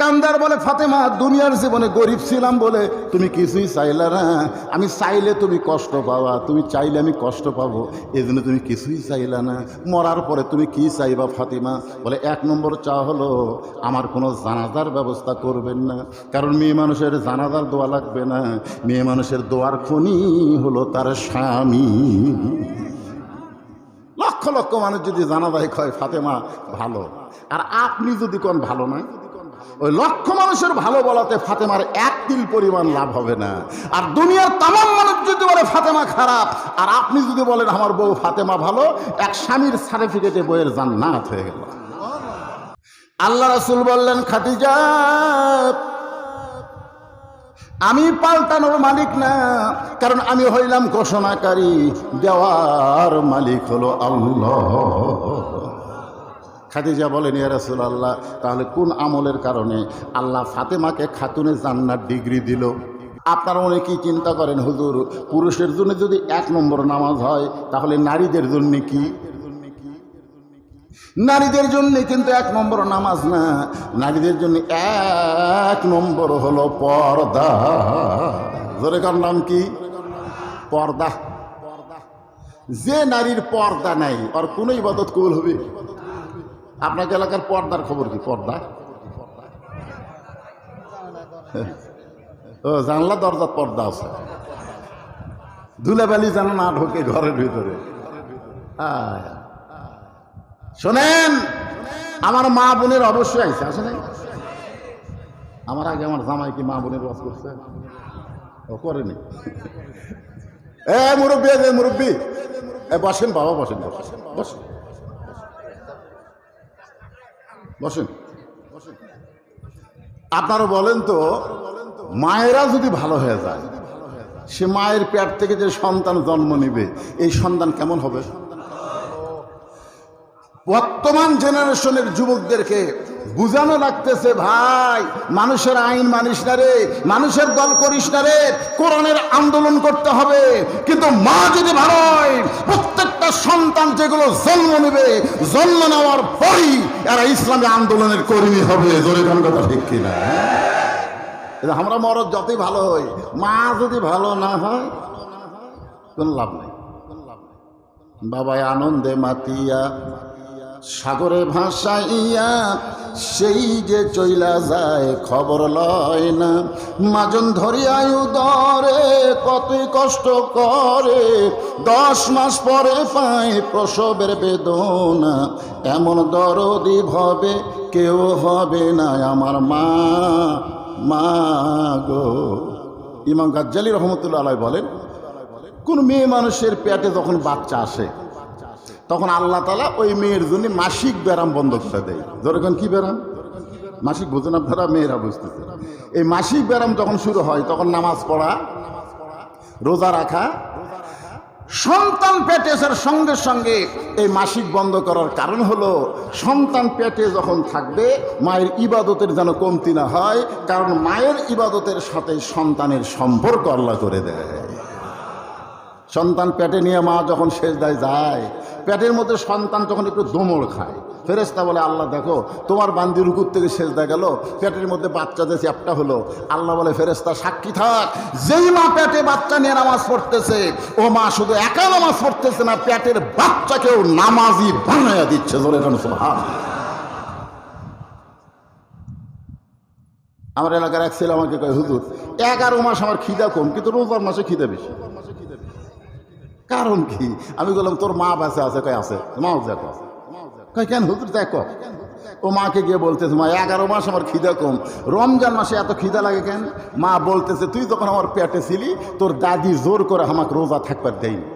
কান্দার বলে, ফাতেমা, দুনিয়ার জীবনে গরিব ছিলাম বলে তুমি কিছুই চাইলে না। আমি চাইলে তুমি কষ্ট পাবা তুমি চাইলে আমি কষ্ট পাবো এই জন্য তুমি কিছুই চাইলে না। মরার পরে তুমি কি চাইবা, ফাতিমা? বলে, এক নম্বর চা হলো, আমার কোনো জানাজার ব্যবস্থা করবেন না, কারণ মেয়ে মানুষের জানাজার দোয়া লাগবে না। মেয়ে মানুষের দোয়ার খনি হলো তার স্বামী। লক্ষ লক্ষ মানুষ যদি জানাজায় কয় ফাতেমা, ভালো। আর আপনি যদি কোন ভালো না ওই লক্ষ মানুষের ভালো বলাতে ফাতেমার এক তিল পরিমাণ লাভ হবে না। আর দুনিয়ার তামাম মানুষ যদি বলে, ফাতেমা খারাপ। আর আপনি যদি বলেন, আমার বউ ফাতেমা ভালো, এক স্বামীর সার্টিফিকেটে বইয়ের জান্নাত হয়ে গেল। আল্লাহ রাসুল বললেন, খাদিজা, আমি পাল্টানোর মালিক না, কারণ আমি হইলাম ঘোষণাকারী, দেওয়ার মালিক হলো আল্লাহ। খাদিজা বলেন, ইয়া রাসূল আল্লাহ তাহলে কোন আমলের কারণে আল্লাহ ফাতেমাকে খাতুনে জান্নার ডিগ্রি দিল? আপনারা অনেকেই চিন্তা করেন, হুজুর, পুরুষের জন্য যদি এক নম্বর নামাজ হয়, তাহলে নারীদের জন্য কি? নারীদের জন্য কিন্তু এক নম্বর নামাজ না। নারীদের জন্য এক নম্বর হলো পর্দা। জোরেকার নাম কি? পর্দা। যে নারীর পর্দা নাই আর কোনো ইবাদত কবুল হবে? আপনাকে এলাকার পর্দার খবর কি? পর্দা? ও, জানলা, দরজার পর্দা আছে। ধুলাবালি যেন না ঢোকে ঘরের ভিতরে। শোনেন, আমার মা বোনের অবশ্যই আছে আসে নাই? আমার আগে আমার জামাই কি মা বোনের বাস করছে? ও, করেনি। এ, মুরব্বী মুরব্বী। এ, বসেন বাবা, বসেন বসেন বসেন। বসেন। আপনারা বলেন তো, মায়েরা যদি ভালো হয়ে যায়, সে মায়ের পেট থেকে যে সন্তান জন্ম নেবে, এই সন্তান কেমন হবে? বর্তমান জেনারেশনের যুবকদেরকে বুঝানো লাগতেছে, ভাই। মানুষের আইন মানিস না রে, মানুষের দল করিস না রে, কোরআনের আন্দোলন করতে হবে। কিন্তু মা যদি হয় প্রত্যেকটা সন্তান যেগুলো জন্ম নেবে, জন্ম নেওয়ার পরই এরা ইসলামী আন্দোলনের কর্মী হবে। জোরে কথা ঠিক কিনা আমরা মরদ যতই ভালো হই, মা যদি ভালো না হয়, কোনো লাভ নেই। বাবায় আনন্দে মাতিয়া সাগরে ভাসাইয়া সেই যে চইলা যায় খবর লয় না। মাজন ধরিয়ায় দরে কতই কষ্ট করে। দশ মাস পরে পায় প্রসবের বেদনা। এমন দরদি ভবে কেউ হবে না আমার মা। মা গো। ইমাম গাজ্জালি রহমতুল্লাহ আলাই বলেন, কোন মেয়ে মানুষের পেটে যখন বাচ্চা আসে তখন আল্লাহ তালা ওই মেয়ের জন্য মাসিক ব্যারাম বন্ধ করে দেয়। যেরকম কি ব্যারাম মাসিক ভোজন আপনারা, মেয়েরা বুঝতেছে। এই মাসিক ব্যারাম যখন শুরু হয়, তখন নামাজ পড়া, রোজা রাখা, সন্তান আসার সঙ্গে সঙ্গে এই মাসিক বন্ধ করার কারণ হলো, সন্তান পেটে যখন থাকবে, মায়ের ইবাদতের যেন কমতি না হয়, কারণ মায়ের ইবাদতের সাথে সন্তানের সম্পর্ক আল্লাহ করে দেয়। সন্তান পেটে নিয়ে মা যখন শেষ দেয় যায় পেটের মধ্যে সন্তান যখন একটু দোমড় খায় ফেরেস্তা বলে, আল্লাহ, দেখো, তোমার বান্দি রুকুর থেকে দেখা গেল, পেটের মধ্যে বাচ্চাদের চ্যাপটা হলো। আল্লাহ বলে ফেরেস্তা সাক্ষী থাক, যেই মা পেটে বাচ্চা নিয়ে নামাজ পড়তেছে, ও মা শুধু একা নামাজ পড়তেছে না, পেটের বাচ্চাকেও নামাজি বানাইয়া দিচ্ছে সুবহান আমার এলাকার এক ছেলে আমাকে কয়, হুজুর, এগারো মাস আমার খিদা কম, কিন্তু রোজার মাসে খিদা বেশি। কারণ কি? আমি বললাম, তোর মা বাসে আছে। কয়, আছে। মাও দেখো কয়, কেন হুজুর, দেখো। ও মাকে গিয়ে বলতেছে, মা, এগারো মাস আমার খিদা কম। রমজান মাসে এত খিদা লাগে কেন? মা বলতেছে, তুই যখন আমার পেটে ছিলি, তোর দাদি জোর করে আমাকে রোজা থাকবার দেয়নি।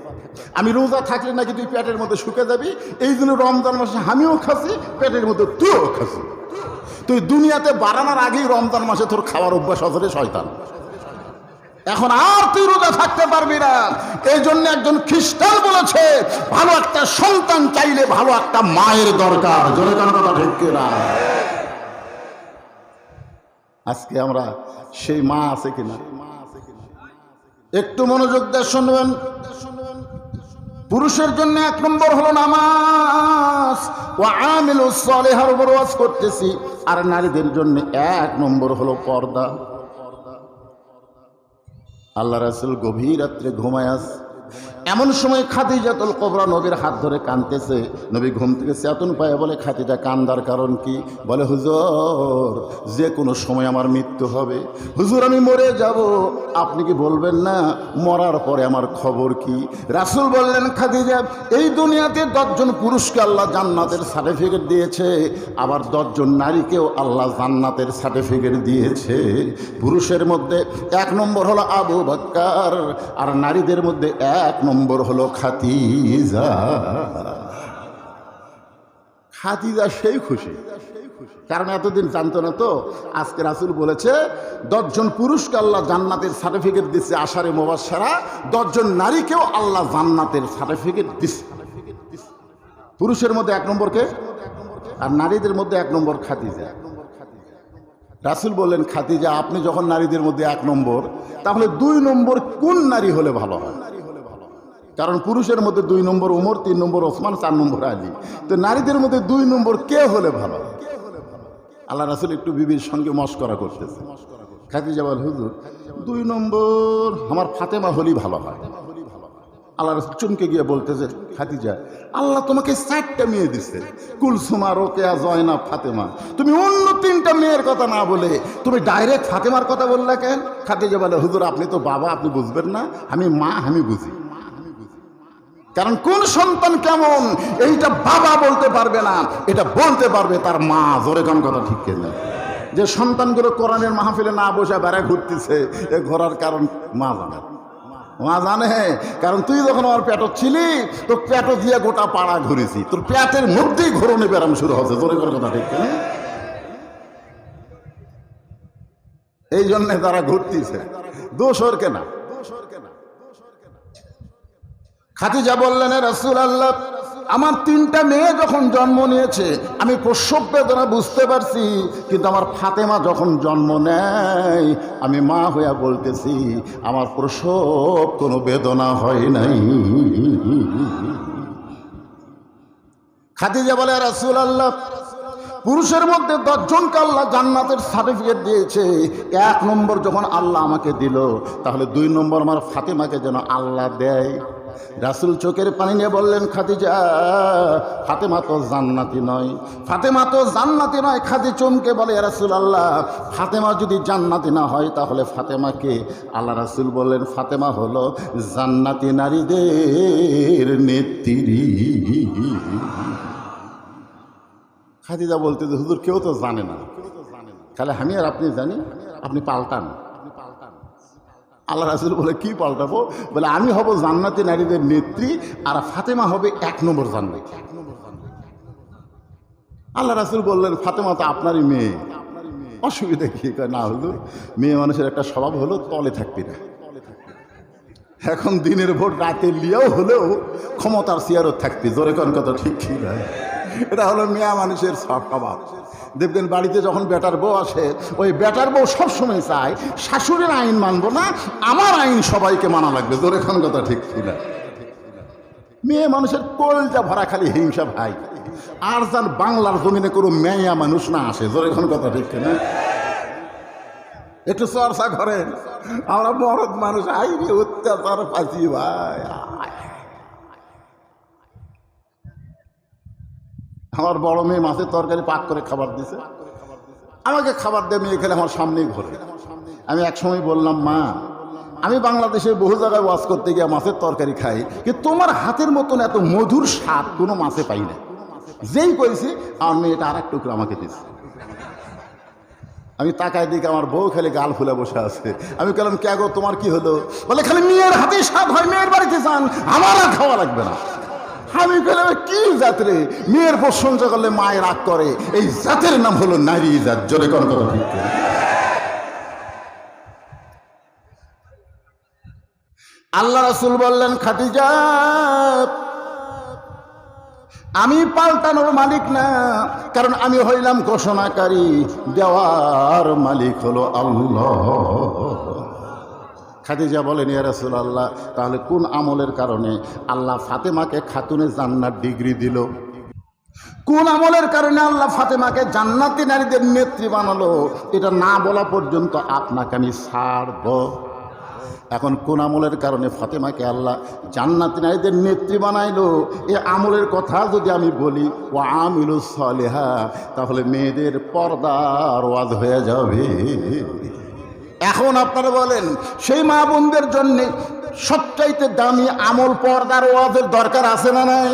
আমি রোজা থাকলে নাকি তুই পেটের মধ্যে শুকে যাবি? এই জন্য রমজান মাসে আমিও খাসি, পেটের মধ্যে তুইও খাসি। তুই দুনিয়াতে বাড়ানোর আগেই রমজান মাসে তোর খাওয়ার অভ্যাস হজরে শয়তান। এখন আর তুই রোজা থাকতে পারবি না। এই জন্য একজন খ্রিস্টান বলেছে, ভালো একটা সন্তান চাইলে ভালো একটা মায়ের দরকার। জোরে কেন কথা ঠিক না আজকে আমরা সেই মা আছে কিনা? একটু মনোযোগ দিয়ে শুনবেন। পুরুষের জন্য এক নম্বর হলো নামাজ। ও আমিল সালেহার উপর করতেছি। আর নারীদের জন্য এক নম্বর হলো পর্দা। আল্লাহ রাসুল গভীর রাত্রে ঘুমায় আস। এমন সময় খাদিজাতুল কোবরা নবীর হাত ধরে কানতেছে। নবী ঘুম থেকে চেতন পায় বলে, খাদিজা, কান্দার কারণ কি? বলে, হুজুর, যে কোনো সময় আমার মৃত্যু হবে। হুজুর, আমি মরে যাব। আপনি কি বলবেন না? মরার পরে আমার খবর কি? রাসুল বললেন, খাদিজা, এই দুনিয়াতে দশজন পুরুষকে আল্লাহ জান্নাতের সার্টিফিকেট দিয়েছে। আবার দশজন নারীকেও আল্লাহ জান্নাতের সার্টিফিকেট দিয়েছে। পুরুষের মধ্যে এক নম্বর হলো আবু বাক্কার, আর নারীদের মধ্যে এক নম্বর হলো খাতিজা খাতিজা সেই খুশি। কারণ এতদিন জানতো না তো, আজকে রাসুল বলেছে, দশজন পুরুষকে আল্লাহ জান্নাতের সার্টিফিকেট দিচ্ছে আষাঢ়ে মোবাসারা দশজন নারীকেও আল্লাহ জান্নাতের সার্টিফিকেট দিচ্ছে। পুরুষের মধ্যে এক নম্বরকে আর নারীদের মধ্যে এক নম্বর খাতিজা রাসুল বললেন খাতিজা আপনি যখন নারীদের মধ্যে এক নম্বর, তাহলে দুই নম্বর কোন নারী হলে ভালো হয়? কারণ পুরুষের মধ্যে দুই নম্বর উমর, তিন নম্বর ওসমান, চার নম্বর আলী। তো নারীদের মধ্যে দুই নম্বর কে হলে ভালো? আল্লাহ রাসুল একটু বিবির সঙ্গে মস্করা করতেছে। খাতিজা বল, হুজুর, দুই নম্বর আমার ফাতেমা হলি ভালো হয়। আল্লাহ চমকে গিয়ে বলতেছে খাতিজা আল্লাহ তোমাকে চারটা মেয়ে দিচ্ছে কুলসুমা রোকেয়া জয়না ফাতেমা। তুমি অন্য তিনটা মেয়ের কথা না বলে, তুমি ডাইরেক্ট ফাতেমার কথা বললে কেন? খাতিজা বলে, হুজুর, আপনি তো বাবা, আপনি বুঝবেন না। আমি মা, আমি বুঝি। কারণ কোন সন্তান কেমন? এইটা বাবা বলতে পারবে না, এটা বলতে পারবে তার মা। জোরে কোন কথা ঠিক কেনা যে সন্তানগুলো কোরআনের মাহফিলে না বসে বেড়া ঘুরতেছে, এ ঘোরার কারণ মা জানে। মা জানে, কারণ তুই যখন আমার পেটত ছিলি, তোর পেট দিয়ে গোটা পাড়া ঘুরেছি। তোর পেটের মধ্যেই ঘোরণে ব্যারাম শুরু হচ্ছে, জোরে করে কথা ঠিক কেনা এই জন্যে তারা ঘুরতেছে। দোষ ওর কেনা খাতিজা বললেন রসুল আল্লাহ আমার তিনটা মেয়ে যখন জন্ম নিয়েছে, আমি প্রসব বেদনা বুঝতে পারছি, কিন্তু আমার ফাতেমা যখন জন্ম নেয়, আমি মা হইয়া বলতেছি, আমার প্রসব কোনো বেদনা হয় নাই। খাতিজা বলে রসুল আল্লাহ পুরুষের মধ্যে দশজনকে আল্লাহ জান্নাতের সার্টিফিকেট দিয়েছে। এক নম্বর যখন আল্লাহ আমাকে দিল, তাহলে দুই নম্বর আমার ফাতেমাকে যেন আল্লাহ দেয়। রাসুল চোখের পানি নিয়ে বললেন, খাদিজা, ফাতেমা তো জান্নাতি নয়। ফাতেমা তো জান্নাতি নয়, খাদি চমকে বলে রাসুল আল্লাহ ফাতেমা যদি জান্নাতি না হয়, তাহলে ফাতেমাকে আল্লাহ রাসুল বললেন, ফাতেমা হলো জান্নাতি নারীদের নেত্রী। খাদিজা বলতে হুজুর, কেউ তো জানে না। তাহলে আমি আর আপনি জানি, আপনি পাল্টান। আল্লাহ রাসুল বলে, কি পাল্টাবো? বলে, আমি হব জান্নাতি নারীদের নেত্রী আর ফাতেমা হবে এক নম্বর জান্নাতি। আল্লাহ রাসুল বললেন, ফাতেমা তো আপনারই মেয়ে। অসুবিধা কি? না হুজুর, মেয়ে মানুষের একটা স্বভাব হলো তলে থাকবি না। এখন দিনের ভোট রাতে লিয়াও হলেও ক্ষমতার চেয়ারও থাকবি। জোরে কন কথা ঠিক ঠিক এটা হলো মেয়া মানুষের স্বভাব। দেখবেন বাড়িতে যখন বেটার বউ আসে, ওই বেটার বউ সবসময় চায়, শাশুড়ির আইন মানবো না, আমার আইন সবাইকে মানা লাগবে। জোরে কোন কথা ঠিক না মেয়ে মানুষের কলটা ভরা খালি হিংসা ভাই। আর যার বাংলার জমিনে কোনো মেয়া মানুষ না আসে, জোরে কোন কথা ঠিক না একটু চর্চা করেন, আমরা মরদ মানুষ আই অত্যাচার পাচ্ছি ভাই আমার বড় মেয়ে মাছের তরকারি পাক করে খাবার দিছে। আমাকে খাবার দিয়ে মেয়ে খেলে আমার সামনেই ঘরে। আমি একসময় বললাম, মা, আমি বাংলাদেশে বহু জায়গায় ওয়াজ করতে গিয়ে মাছের তরকারি খাই, কিন্তু তোমার হাতের মতন এত মধুর স্বাদ কোনো মাছে পাই না। যেই করেছি আমার মেয়েটা আর এক টুকরো আমাকে দিচ্ছে আমি তাকায় দিকে আমার বউ খালি গাল ফুলে বসে আছে। আমি বললাম কে গো, তোমার কি হলো? বলে, খালি মেয়ের হাতে স্বাদ হয়, মেয়ের বাড়িতে যান, আমার আর খাওয়া লাগবে না। আমি বললাম কি জাত রে মেয়ের প্রশংসা করলে মায়ের রাগ করে। এই জাতের নাম হলো নারী জাত। জোরে কোন কথা ঠিক আল্লাহ রাসুল বললেন, খাদিজা, আমি পাল্টানোর মালিক না, কারণ আমি হইলাম ঘোষণাকারী, দেওয়ার মালিক হলো আল্লাহ। খাদিজা বলেন, ইয়া আল্লাহ তাহলে কোন আমলের কারণে আল্লাহ ফাতেমাকে খাতুনে জান্নার ডিগ্রি দিল? কোন আমলের কারণে আল্লাহ ফাতেমাকে জান্নাতি নারীদের নেত্রী বানালো? এটা না বলা পর্যন্ত আপনাকে আমি ছাড়ব। এখন কোন আমলের কারণে ফাতেমাকে আল্লাহ জান্নাতি নারীদের নেত্রী বানাইলো? এ আমলের কথা যদি আমি বলি ও আমিলু সলেহা তাহলে মেয়েদের পর্দার ওয়াজ হয়ে যাবে। এখন আপনারা বলেন, সেই মা বোনদের জন্য সবচাইতে দামি আমল পর্দার ওয়াজের দরকার আছে না নাই?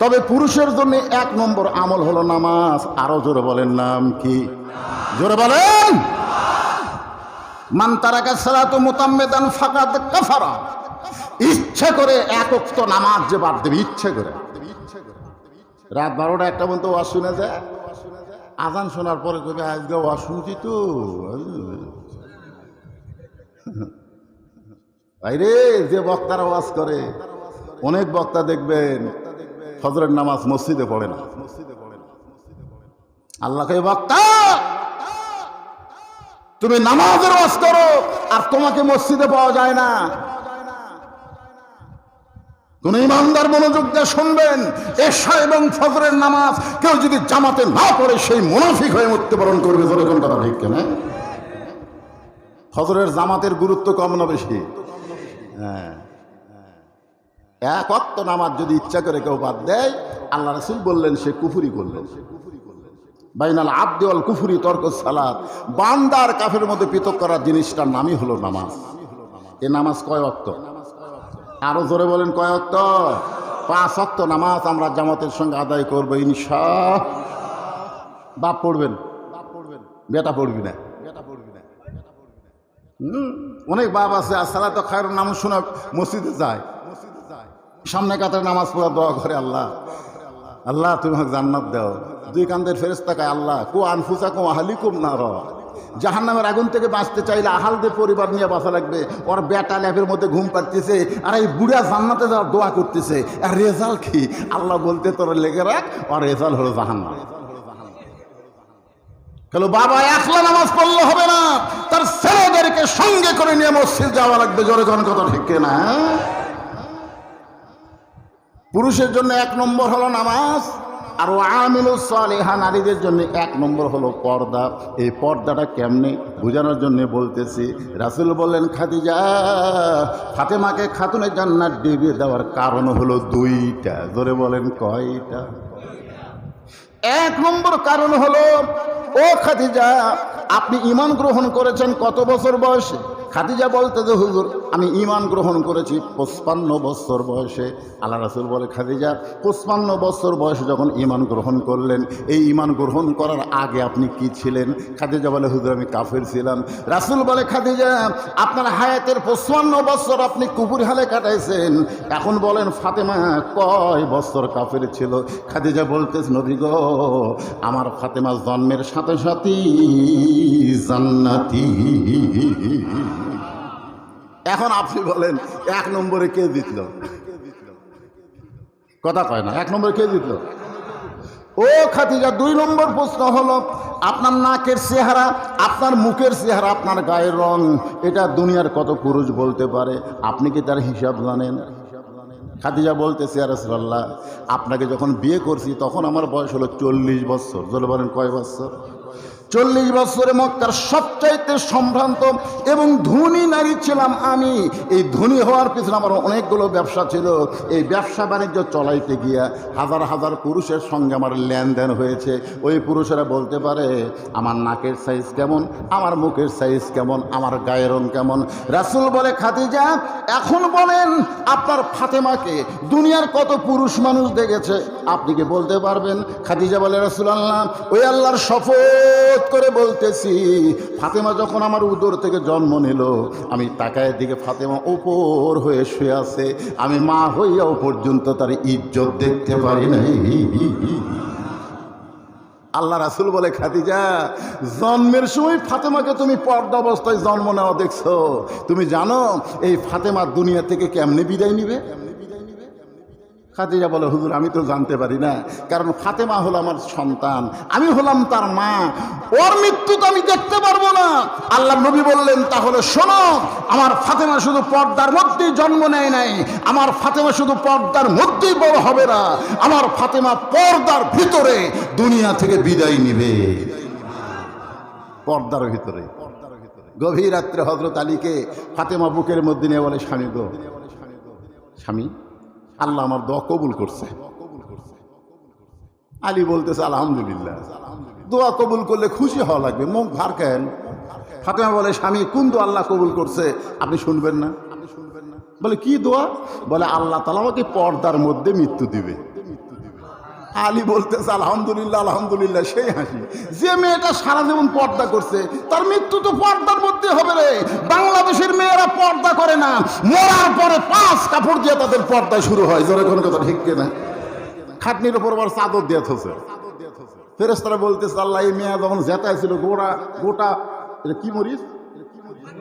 তবে পুরুষের জন্য এক নম্বর আমল হলো নামাজ। আরও জোরে বলেন নাম কি? জোরে বলেন। মান তারাকা সালাতু মুতাম্মেদান ফাকাদ কাফারা। ইচ্ছে করে একক তো নামাজ যে বাদ দেবে, ইচ্ছে করে। রাত বারোটা একটা পর্যন্ত ওয়াজ শুনে যায়। আজান শোনার পরে কবে আজকে ওয়াজ শুনছি তো। বাইরে যে বক্তারা ওয়াজ করে, অনেক বক্তা দেখবেন, ফজরের নামাজ মসজিদে পড়ে না। আল্লাহকে বক্তা! তুমি নামাজের ওয়াজ করো, আর তোমাকে মসজিদে পাওয়া যায় না। কোন ইমানদার মনোযোগ দিয়ে শুনবেন, এশা এবং ফজরের নামাজ কেউ যদি জামাতে না পড়ে, সেই মুনাফিক হয়ে মৃত্যুবরণ করবে যেরকম কথা ঠিক কেন? ফজরের জামাতের গুরুত্ব কম না বেশি? হ্যাঁ এক অক্ত নামাজ যদি ইচ্ছা করে কেউ বাদ দেয়, আল্লাহ রসুল বললেন, সে কুফুরি করলেন। সে কুফুরি করলেন বাইনাল আব্দেওয়াল কুফুরি তর্ক সালাদ বান্দার কাফের মধ্যে পৃথক করার জিনিসটার নামই হলো নামাজ। এ নামাজ কয় অক্ত আরও জোরে বলেন, কয় অক্ত পাঁচ অক্ত নামাজ আমরা জামাতের সঙ্গে আদায় করব ইনশা। বাপ পড়বেন? বেটা পড়বি না। অনেক বাপ আছে, আর সালাত খায়ের নাম শোনা মসজিদে যায়। সামনে কাতারে নামাজ পড়া, দোয়া করে আল্লাহ। আল্লাহ, তুমি আমাকে জান্নাত দাও। দুই কান্দের ফেরেস্তা কায়, আল্লাহ, কো আনফুসা কো আহালিকুম না র জাহান নামের আগুন থেকে বাঁচতে চাইলে আহালদের পরিবার নিয়ে বাঁচা লাগবে। ওর বেটা ল্যাপের মধ্যে ঘুম পাড়তেছে, আর এই বুড়া জান্নাতে যাওয়ার দোয়া করতেছে। আর রেজাল্ট কি? আল্লাহ বলতে, তোর লেগে রাখ, আর রেজাল্ট হলো জাহান্নাম। কেন বাবা, একলা নামাজ পড়লে হবে না। তার ছেলেদেরকে সঙ্গে করে নিয়ে মসজিদ যাওয়া লাগবে। জোরে কোন কথা ঠিক না পুরুষের জন্য এক নম্বর হলো নামাজ, আর ও নারীদের জন্য এক নম্বর হলো পর্দা। এই পর্দাটা কেমনে? বোঝানোর জন্য বলতেছি, রাসুল বললেন, খাদিজা, ফাতেমাকে খাতুনে জান্নাত ডিবিয়ে দেওয়ার কারণ হলো দুইটা। ধরে বলেন, কয়টা? এক নম্বর কারণ হলো, ও খাদিজা আপনি ইমান গ্রহণ করেছেন কত বছর বয়সে? খাদিজা বলতে যে, হুজুর, আমি ইমান গ্রহণ করেছি পঁচপান্ন বছর বয়সে। আল্লাহ রাসুল বলে, খাদিজা, পঁচপান্ন বছর বয়সে যখন ইমান গ্রহণ করলেন, এই ইমান গ্রহণ করার আগে আপনি কি ছিলেন? খাদিজা বলে, হুজুর, আমি কাফের ছিলাম। রাসুল বলে, খাদিজা, আপনার হায়াতের পঁচপান্ন বছর আপনি কুকুর হালে কাটাইছেন। এখন বলেন, ফাতেমা কয় বছর কাফের ছিল? খাদিজা বলতেছ, নবী গো, আমার ফাতেমা জন্মের সাথে সাথেই জান্নাতি। এখন আপনি বলেন, এক নম্বরে কে জিতল? কথা কয় না, এক নম্বরে কে জিতল? ও খাতিজা দুই নম্বর প্রশ্ন হলো, আপনার নাকের চেহারা, আপনার মুখের চেহারা, আপনার গায়ের রং, এটা দুনিয়ার কত পুরুষ বলতে পারে? আপনি কি তার হিসাব জানেন? খাদিজা বলতেছে আরসলাল্লাহ আপনাকে যখন বিয়ে করছি, তখন আমার বয়স হলো চল্লিশ বছর। চলে বলেন, কয় বছর? চল্লিশ বছরে মক্কার সবচাইতে সম্ভ্রান্ত এবং ধনী নারী ছিলাম আমি। এই ধনী হওয়ার পিছনে আমার অনেকগুলো ব্যবসা ছিল। এই ব্যবসা বাণিজ্য চলাইতে গিয়া হাজার হাজার পুরুষের সঙ্গে আমার লেনদেন হয়েছে। ওই পুরুষেরা বলতে পারে, আমার নাকের সাইজ কেমন? আমার মুখের সাইজ কেমন? আমার গায়ের রং কেমন? রাসুল বলে, খাদিজা, এখন বলেন, আপনার ফাতেমাকে দুনিয়ার কত পুরুষ মানুষ দেখেছে? আপনি কি বলতে পারবেন? খাদিজা বলে রাসুল আল্লাহ ওই আল্লাহর শপথ করে বলতেছি, ফাতেমা যখন আমার উদর থেকে জন্ম নিল, আমি তাকায়ের দিকে ফাতেমা ওপর হয়ে শুয়ে আছে। আমি মা হইয়াও পর্যন্ত তার ইজ্জত দেখতে পারি নাই। আল্লাহ রাসুল বলে, খাদিজা, জন্মের সময় ফাতেমাকে তুমি পর্দা অবস্থায় জন্ম নেওয়া দেখছ। তুমি জানো, এই ফাতেমা দুনিয়া থেকে কেমনে বিদায় নিবে? খাদিজা বলে, হুজুর, আমি তো জানতে পারি না। কারণ ফাতেমা হলো আমার সন্তান, আমি হলাম তার মা। ওর মৃত্যু তো আমি দেখতে পারব না। আল্লাহ নবী বললেন, তাহলে শোনো, আমার ফাতেমা শুধু পর্দার মধ্যেই জন্ম নেয় নাই। আমার ফাতেমা শুধু পর্দার মধ্যেই বড় হবে না। আমার ফাতেমা পর্দার ভিতরে, দুনিয়া থেকে বিদায় নিবে। পর্দার ভিতরে। গভীর রাত্রে হজরত আলীকে ফাতেমা বুকের মধ্যে নিয়ে বলে, স্বামী গো, স্বামী আল্লাহ আমার দোয়া কবুল করছে। আলী বলতেছে, আলহামদুলিল্লাহ। দোয়া কবুল করলে খুশি হওয়া লাগবে। মুখ ভার কেন? ফাতেমা বলে, স্বামী, কোন দোয়া আল্লাহ কবুল করছে? আপনি শুনবেন না। বলে, কি দোয়া? বলে, আল্লাহ তালা আমাকে পর্দার মধ্যে মৃত্যু দিবে। আলী বলতেছে, আলহামদুলিল্লাহ আলহামদুলিল্লাহ। সেই হাসি। যে মেয়েটা সারা জীবন পর্দা করছে, তার মৃত্যু তো পর্দার মধ্যে হবে রে। বাংলাদেশের মেয়েরা পর্দা করে না। মরার পরে পাঁচ কাপড় দিয়ে তাদের পর্দা শুরু হয়। জোরে কোনো কথা ঠিক না খাটনির উপর আবার চাদর দিয়ে থসে ফেরেস্তারা বলতেছে, আল্লাহ, এই মেয়ে যখন জেতায় ছিল গোটা গোটা এটা কি মরিস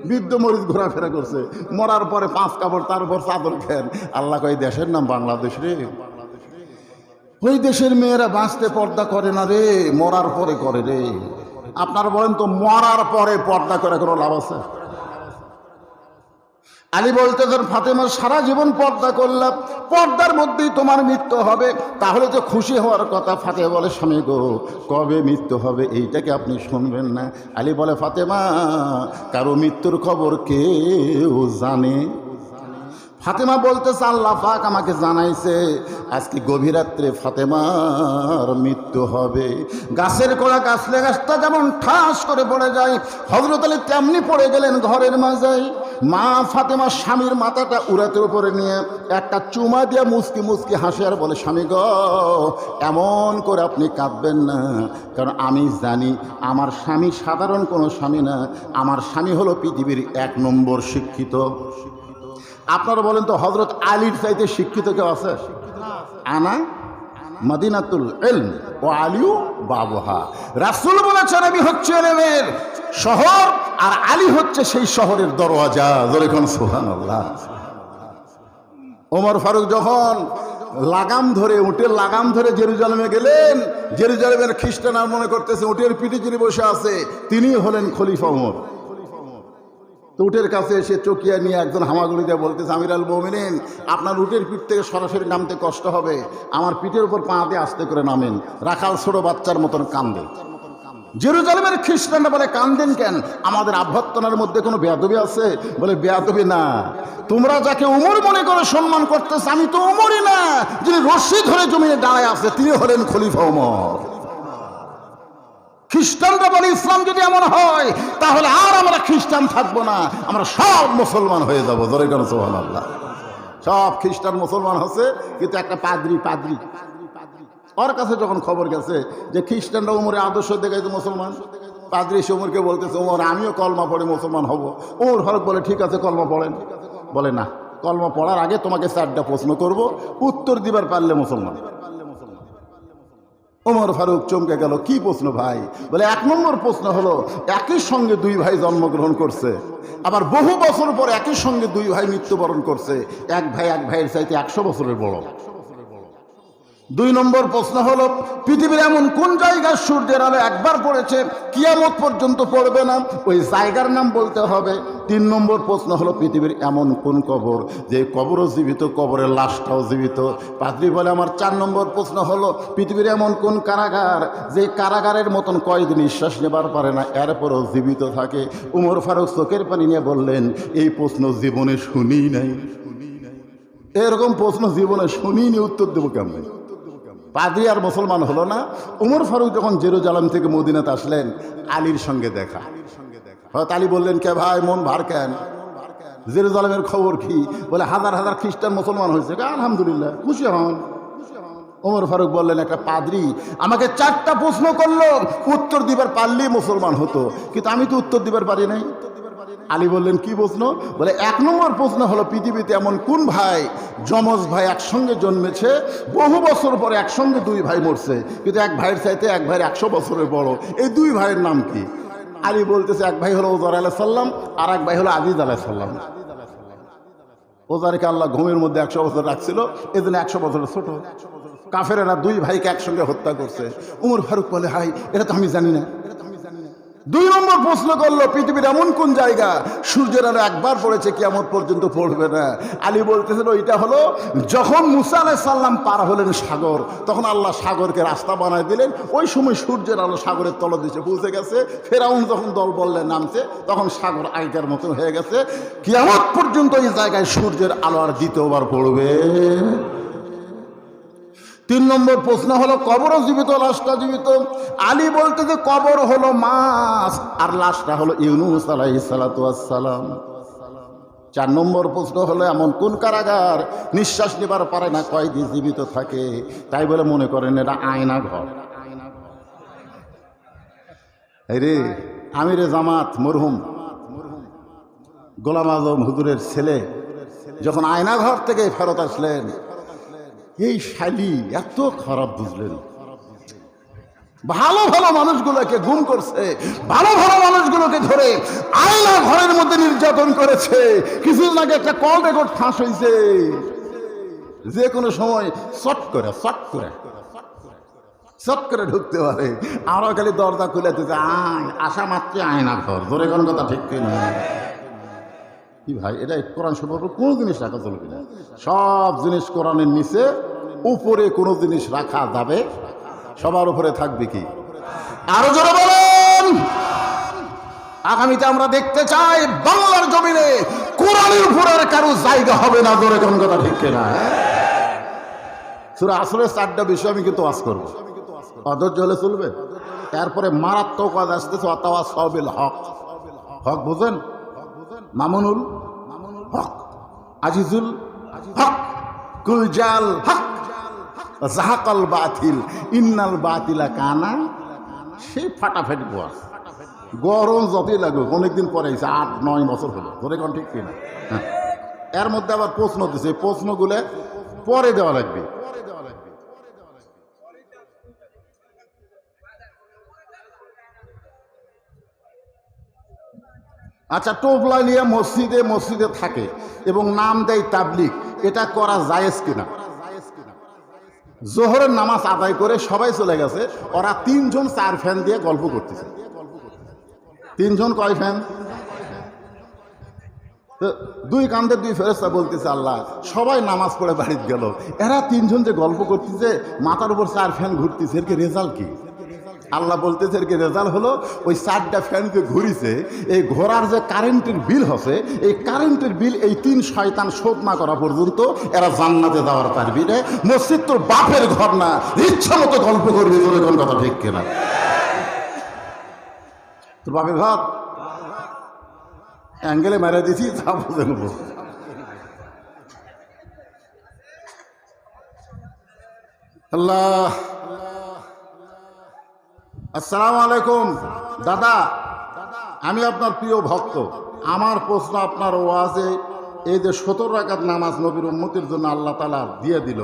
বৃদ্ধ মরিচ ঘোরাফেরা করছে। মরার পরে পাঁচ কাপড়, তার উপর চাদর খেন আল্লাহ কই দেশের নাম বাংলাদেশ রে। ওই দেশের মেয়েরা বাঁচতে পর্দা করে না রে, মরার পরে করে রে। আপনারা বলেন তো, মরার পরে পর্দা করে কোনো লাভ আছে? আলী বলতে ধর, ফাতেমার সারা জীবন পর্দা করলাম, পর্দার মধ্যেই তোমার মৃত্যু হবে। তাহলে তো খুশি হওয়ার কথা ফাতে বলে, স্বামী গো, কবে মৃত্যু হবে এইটাকে আপনি শুনবেন না? আলী বলে, ফাতেমা, কারও মৃত্যুর খবর কেউ জানে ফাতেমা বলতেছে, আল্লাহ পাক আমাকে জানাইছে, আজকে গভীর রাত্রে ফাতেমার মৃত্যু হবে। গাছের কোড়া গাছলে গাছটা যেমন ঠাস করে পড়ে যায় হজরত আলী তেমনি পড়ে গেলেন ঘরের মাঝাই মা ফাতেমা স্বামীর মাথাটা উড়াতের উপরে নিয়ে একটা চুমা দিয়ে মুসকি মুসকি হাসে আর বলে, স্বামী গ, এমন করে আপনি কাঁদবেন না। কারণ আমি জানি আমার স্বামী সাধারণ কোনো স্বামী না। আমার স্বামী হলো পৃথিবীর এক নম্বর শিক্ষিত। আপনারা বলেন তো হজরত আলীর চাইতে শিক্ষিত কেউ আছে? আনা মদিনাতুল এলম ও আলিউ বাবুহা। রাসুল বলেছেন, আমি হচ্ছে এলেমের শহর, আর আলী হচ্ছে সেই শহরের দরওয়াজা। সোহান ওমর ফারুক যখন লাগাম ধরে, উটের লাগাম ধরে জেরুজালেমে গেলেন, জেরুজালেমের খ্রিস্টান মনে করতেছে, উটের পিঠে যিনি বসে আছে তিনি হলেন খলিফা ওমর। তো উটের কাছে এসে চকিয়া নিয়ে একজন হামাগুড়ি দিয়ে বলতেছে আমির আল মোমিনিন, আপনার উটের পিঠ থেকে সরাসরি নামতে কষ্ট হবে। আমার পিঠের উপর পা দিয়ে আস্তে করে নামেন। রাখাল ছোট বাচ্চার মতন কান্দে। জেরুজালেমের খ্রিস্টানরা বলে, কান্দেন কেন? আমাদের আভ্যর্থনার মধ্যে কোনো বেয়াদবি আছে? বলে, বেয়াদবি না। তোমরা যাকে উমর মনে করে সম্মান করতেছ, আমি তো উমরই না। যিনি রশ্মি ধরে জমিনে দাঁড়ায় আছে তিনি হলেন খলিফা উমর। খ্রিস্টানরা বলে, ইসলাম যদি এমন হয়, তাহলে আর আমরা খ্রিস্টান থাকব না। আমরা সব মুসলমান হয়ে যাব। ধরে কেন সোহান আল্লাহ সব খ্রিস্টান মুসলমান হচ্ছে, কিন্তু একটা পাদ্রি পাদ্রি। ওর কাছে যখন খবর গেছে যে খ্রিস্টানরা উমরে আদর্শ দেখাইতো মুসলমান, পাদ্রি সে উমরকে বলতেছে, উমর, আমিও কলমা পড়ে মুসলমান হব। ওমর ফারুক বলে, ঠিক আছে, কলমা পড়েন। বলে, না, কলমা পড়ার আগে তোমাকে চারটা প্রশ্ন করব। উত্তর দিবার পারলে মুসলমান। ওমর ফারুক চমকে গেল, কি প্রশ্ন ভাই? বলে, এক নম্বর প্রশ্ন হলো, একই সঙ্গে দুই ভাই জন্মগ্রহণ করছে, আবার বহু বছর পর একই সঙ্গে দুই ভাই মৃত্যুবরণ করছে, এক ভাই এক ভাইয়ের চাইতে একশো বছরের বড়। দুই নম্বর প্রশ্ন হলো, পৃথিবীর এমন কোন জায়গার সূর্যের আলো একবার পড়েছে, কিয়ামত পর্যন্ত পড়বে না? ওই জায়গার নাম বলতে হবে। তিন নম্বর প্রশ্ন হলো, পৃথিবীর এমন কোন কবর যে কবরও জীবিত, কবরের লাশটাও জীবিত? পাদ্রি বলে আমার চার নম্বর প্রশ্ন হলো, পৃথিবীর এমন কোন কারাগার যে কারাগারের মতন কয়েকদিন নিঃশ্বাস নেবার পারে না, এরপরও জীবিত থাকে? উমর ফারুক চোখের পানি নিয়ে বললেন, এই প্রশ্ন জীবনে শুনি নাই। এরকম প্রশ্ন জীবনে শুনিনি, উত্তর দেবো কেমন? পাদ্রি আর মুসলমান হলো না। উমর ফারুক যখন জেরুজালাম থেকে মদিনাতে আসলেন, আলীর সঙ্গে দেখা। হয়তো আলী বললেন, কে ভাই, মন ভার কেন? জেরুজালামের খবর কি? বলে, হাজার হাজার খ্রিস্টান মুসলমান হয়েছে। আলহামদুলিল্লাহ, খুশি হন। ওমর ফারুক বললেন, একটা পাদ্রি, আমাকে চারটা প্রশ্ন করল, উত্তর দিবার পারলেই মুসলমান হতো। কিন্তু আমি তো উত্তর দিবার পারি নাই। আলী বললেন, কি প্রশ্ন? বলে, এক নম্বর প্রশ্ন হলো, পৃথিবীতে এমন কোন ভাই, যমজ ভাই একসঙ্গে জন্মেছে, বহু বছর পরে একসঙ্গে দুই ভাই মরছে, কিন্তু এক ভাইয়ের চাইতে এক ভাইয়ের একশো বছরের বড়, এই দুই ভাইয়ের নাম কি? আলী বলতেছে, এক ভাই হলো ওজর আলাহ সাল্লাম আর এক ভাই হলো আজিজ আলাহ সাল্লাম ওজারকে আল্লাহ ঘুমের মধ্যে একশো বছর রাখছিল এদিন একশো বছর ছোট। কাফেরেরা দুই ভাইকে একসঙ্গে হত্যা করছে। উমর ফারুক বলে হাই এটা তো আমি জানি না। দুই নম্বর প্রশ্ন করল, পৃথিবীর এমন কোন জায়গা সূর্যের আলো একবার পড়েছে, কিয়ামত পর্যন্ত পড়বে না? আলী বলতেছিল ওইটা হলো যখন মুসা আলাহ সাল্লাম পার হলেন সাগর, তখন আল্লাহ সাগরকে রাস্তা বানায় দিলেন। ওই সময় সূর্যের আলো সাগরের তলদেশে পৌঁছে গেছে। ফেরাউন যখন দল বললে নামছে, তখন সাগর আগেকার মতো হয়ে গেছে। কিয়ামত পর্যন্ত এই জায়গায় সূর্যের আলো আর দ্বিতীয়বার পড়বে। তিন নম্বর প্রশ্ন হলো কবরও জীবিত, লাশটা জীবিত? আলী বলতে যে কবর হলো মাছ, আর লাশটা হলো ইউনুস আলাই সালাম। চার নম্বর প্রশ্ন হলো, এমন কোন কারাগার? নিঃশ্বাস নেবার পারে না কয়দিন জীবিত থাকে। তাই বলে মনে করেন এটা আয়না ঘর। রে, আমিরে জামাত, মরহুম, গোলাম আজম হুজুরের ছেলে, যখন আয়না ঘর থেকে ফেরত আসলেন এই শালি এত খারাপ বুঝলেন। ভালো ভালো মানুষগুলোকে গুম করছে, ভালো ভালো মানুষগুলোকে ধরে আয়না ঘরের মধ্যে নির্যাতন করেছে। কিছুদিন আগে একটা কল রেকর্ড ফাঁস হয়েছে যে কোনো সময় চট করে চট করে চট করে ঢুকতে পারে। আমরা খালি দরজা খুলে দিতে, আয়, আসা মাত্র আয়না ঘর। ধরে কোন কথা ঠিক কিনা কি ভাই, এটা কোরআন সম্পর্কে কোনো জিনিস রাখা চলবে না। সব জিনিস কোরআনের নিচে, উপরে কোনো জিনিস রাখা যাবে। সবার উপরে থাকবে কি? আরও জোরে বলেন। আগামীতে আমরা দেখতে চাই, বাংলার জমিনে কোরআনের উপর আর কারও জায়গা হবে না। জোরে কোন কথা ঠিক কিনা? সুরা আসলে চারটা বিষয় আমি কিন্তু আজ করব। অধৈর্য হলে চলবে। তারপরে মারাত্মক কাজ আসতেছে অতাওয়া সবিল হক। হক বুঝেন? মামুনুল হক, আজিজুল হক, কুলজাল হক, জাহাকাল বাতিল, ইন্নাল বাতিলা কানা, সেই ফাটাফাটি বস গরম যতই লাগুক, অনেকদিন পরে এসে আট, নয় বছর হলো। ধরে কোন ঠিক কিনা? হ্যাঁ। এর মধ্যে আবার প্রশ্ন দিছে প্রশ্নগুলো পরে দেওয়া লাগবে। আচ্ছা টোপলা নিয়ে মসজিদে মসজিদে থাকে এবং নাম দেয় তাবলিক এটা করা জায়েজ কিনা? জোহরের নামাজ আদায় করে সবাই চলে গেছে, ওরা তিনজন চার ফ্যান দিয়ে গল্প করতেছে। তিনজন কয় ফ্যান? দুই কান্দের দুই ফেরস্তা বলতেছে, আল্লাহ, সবাই নামাজ পড়ে বাড়িতে গেল। এরা তিনজন যে গল্প করতেছে, মাথার উপর চার ফ্যান ঘুরতেছে, এর কি রেজাল্ট কি? আল্লাহ বলতেছে কি রেজাল্ট হলো ওই চারটা ফ্যানকে ঘুরিছে, এই ঘোরার যে কারেন্টের বিল হচ্ছে এই কারেন্টের বিল এই তিন শয়তান শোধ না করা পর্যন্ত এরা জান্নাতে যাওয়ার পারবি রে মসজিদ তোর বাপের ঘর না, ইচ্ছা মতো গল্প করবি, তোর কোন কথা ঠিক কিনা। তোর বাপের ঘর? অ্যাঙ্গেলে মেরে দিছি, তা বুঝে নেব। আল্লাহ। আসসালামু আলাইকুম। দাদা, আমি আপনার প্রিয় ভক্ত। আমার প্রশ্ন আপনার ওয়াজে এই যে সতেরো রাকাত নামাজ নবীর উন্মতির জন্য আল্লাহ তালা দিয়ে দিল।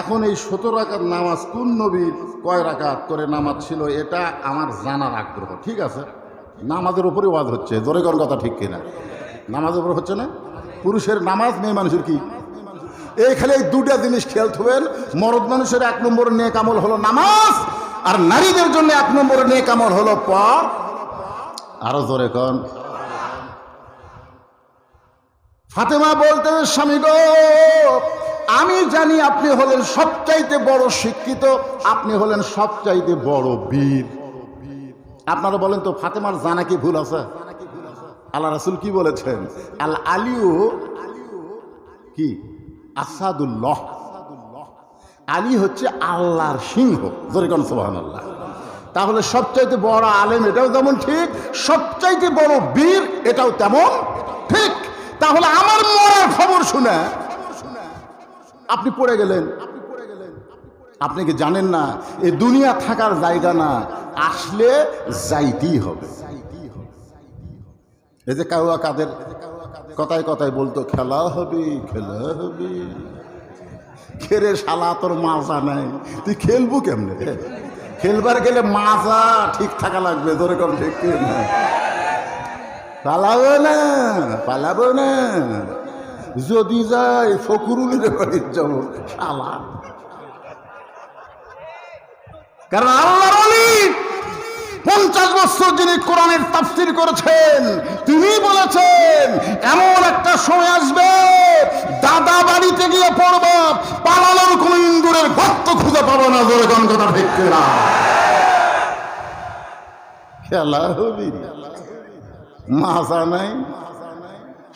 এখন এই সতেরো রাকাত নামাজ কোন নবীর কয় রাকাত করে নামাজ ছিল, এটা আমার জানার আগ্রহ, ঠিক আছে? নামাজের উপরে ওয়াজ হচ্ছে, জোরে কোন কথা ঠিক কিনা? নামাজের উপর হচ্ছে না? পুরুষের নামাজ, মেয়ে মানুষের কি? এইখানে এই দুটা জিনিস খেয়াল থবেন মরদ মানুষের এক নম্বর নেক আমল হলো নামাজ আর নারীদের জন্য এক নম্বরে নেক আমল হলো পর আরও জোরে কন। ফাতেমা বলতে, স্বামী গো, আমি জানি আপনি হলেন সবচাইতে বড় শিক্ষিত, আপনি হলেন সবচাইতে বড় বীর। আপনারা বলেন তো, ফাতেমার জানা কি ভুল আছে? আল্লাহ রাসুল কি বলেছেন? আল আলিউ কি? আসাদুল্লাহ। আলী হচ্ছে আল্লাহর সিংহ জরিকন সোহান আল্লাহ তাহলে সবচাইতে বড় আলেম এটাও যেমন ঠিক, সবচাইতে বড় বীর এটাও তেমন ঠিক। তাহলে আমার মরার খবর শুনে, আপনি পড়ে গেলেন। আপনি কি জানেন না, এ দুনিয়া থাকার জায়গা না, আসলে যাইতেই হবে। এই যে কাউয়া কাদের, কথায় কথায় বলতো, খেলা হবে খেলা হবে। খেরে শালা তোর মাজা নাই। তুই খেলব কেমনে খেলবার গেলে মাজা ঠিক থাকা লাগবে তোর কম ঠিক পালাবো না পালাবো না। যদি যাই ফকুরুলের বাড়ির যাব, শালা। কারণ আল্লাহ পঞ্চাশ বছর যিনি কোরআনের তাফসির করেছেন, তিনি বলেছেন, এমন একটা সময় আসবে, দাদা বাড়িতে গিয়ে পড়ব, পালানোর কোন ইন্দুরের গর্ত খুঁজে পাবো না ধরে কোন কথা ঠিক না খেলা হবি মাথা নাই,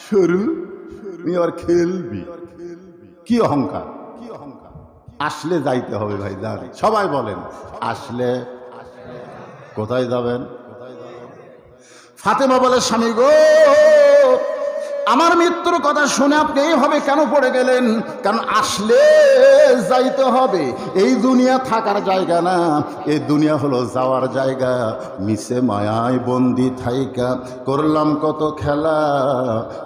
সরু আবার খেলবি। কি অহংকার? কি অহংকার আসলে যাইতে হবে ভাই দাঁড়ি সবাই বলেন, আসলে কোথায় যাবেন? ফাতেমা বলে, স্বামী গো, আমার মৃত্যুর কথা শুনে আপনি এইভাবে কেন পড়ে গেলেন? কারণ আসলে যাইতে হবে। এই দুনিয়া থাকার জায়গা না। এই দুনিয়া হলো যাওয়ার জায়গা। মিশে মায়ায় বন্দি থাইকা। করলাম কত খেলা।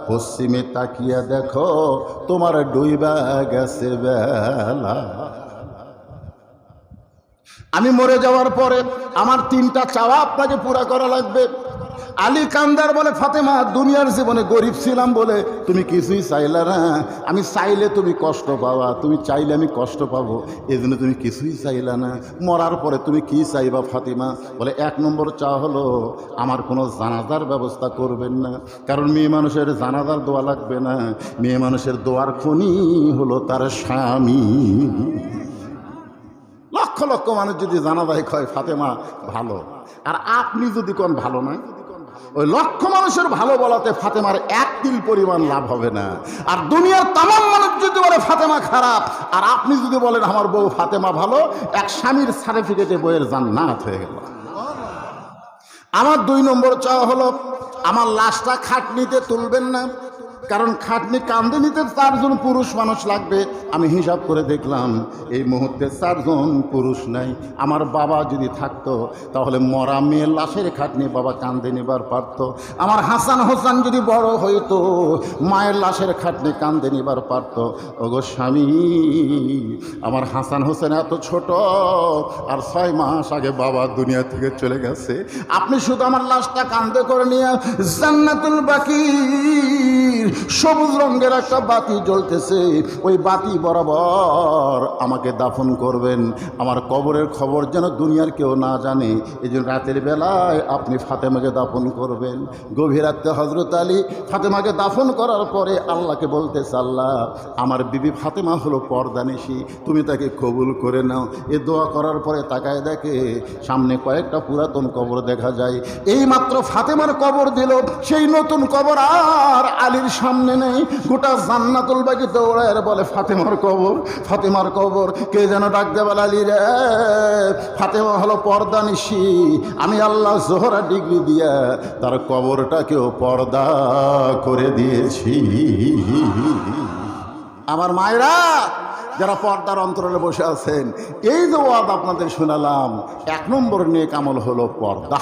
পশ্চিমে তাকিয়া দেখো, তোমার ডুইবা গেছে বেলা। আমি মরে যাওয়ার পরে আমার তিনটা চাওয়া আপনাকে পুরা করা লাগবে। আলী কান্দার বলে, ফাতেমা, দুনিয়ার জীবনে গরিব ছিলাম বলে তুমি কিছুই চাইলে না। আমি চাইলে তুমি কষ্ট পাওয়া, তুমি চাইলে আমি কষ্ট পাবো। এই জন্য তুমি কিছুই চাইলে না। মরার পরে তুমি কি চাইবা, ফাতিমা? বলে, এক নম্বর চা হলো, আমার কোনো জানাজার ব্যবস্থা করবেন না। কারণ মেয়ে মানুষের জানাজার দোয়া লাগবে না। মেয়ে মানুষের দোয়ার খনি হলো তার স্বামী। লক্ষ লক্ষ মানুষ যদি জানাজাই কয়, ফাতেমা, ভালো। আর আপনি যদি কোন, ভালো না ওই লক্ষ মানুষের ভালো বলাতে ফাতেমার এক তিল পরিমাণ লাভ হবে না। আর দুনিয়ার তামাম মানুষ যদি বলে, ফাতেমা খারাপ। আর আপনি যদি বলেন, আমার বউ ফাতেমা ভালো, এক স্বামীর সার্টিফিকেটে বইয়ের জান্নাত হয়ে গেল। আমার দুই নম্বর চাওয়া হলো, আমার লাশটা খাটনিতে তুলবেন না। কারণ খাটনি কান্দে নিতে চারজন পুরুষ মানুষ লাগবে। আমি হিসাব করে দেখলাম, এই মুহূর্তে চারজন পুরুষ নাই। আমার বাবা যদি থাকতো, তাহলে মরা মেয়ের লাশের খাটনি বাবা কান্দে নিবার পারতো। আমার হাসান হোসেন যদি বড় হইতো, মায়ের লাশের খাটনি কান্দে নিবার পারতো। ওগো স্বামী, আমার হাসান হোসেন এত ছোট, আর ছয় মাস আগে বাবা দুনিয়া থেকে চলে গেছে। আপনি শুধু আমার লাশটা কান্দে করে নিয়ে জান্নাতুল বাকি সবুজ রঙের একটা বাতি জ্বলতেছে। ওই বাতি বরাবর আমাকে দাফন করবেন। আমার কবরের খবর যেন দুনিয়ার কেউ না জানে। এই জন্য রাতের বেলায় আপনি ফাতেমাকে দাফন করবেন। গভীর রাত্রে হজরত আলী ফাতেমাকে দাফন করার পরে আল্লাহকে বলতে আল্লাহ আমার বিবি ফাতেমা হলো পর্দানিসি তুমি তাকে কবুল করে নাও। এ দোয়া করার পরে তাকায় দেখে সামনে কয়েকটা পুরাতন কবর দেখা যায়। এই মাত্র ফাতেমার কবর দিল, সেই নতুন কবর আর আলীর সামনে নেই। গোটা জান্নাতুল বাকি দৌড়ায় বলে ফাতেমার কবর ফাতেমার কবর। কে যেন ডাক দেবাল আলী রে, ফাতেমা হলো পর্দা নিশি। আমি আল্লাহ জোহরা ডিগ্রি দিয়া তার কবরটাকেও পর্দা করে দিয়েছি। আমার মায়েরা, যারা পর্দার অন্তরালে বসে আছেন, এই যে ওয়াদ আপনাদের শোনালাম, এক নম্বর নিয়ে কামল হলো পর্দা।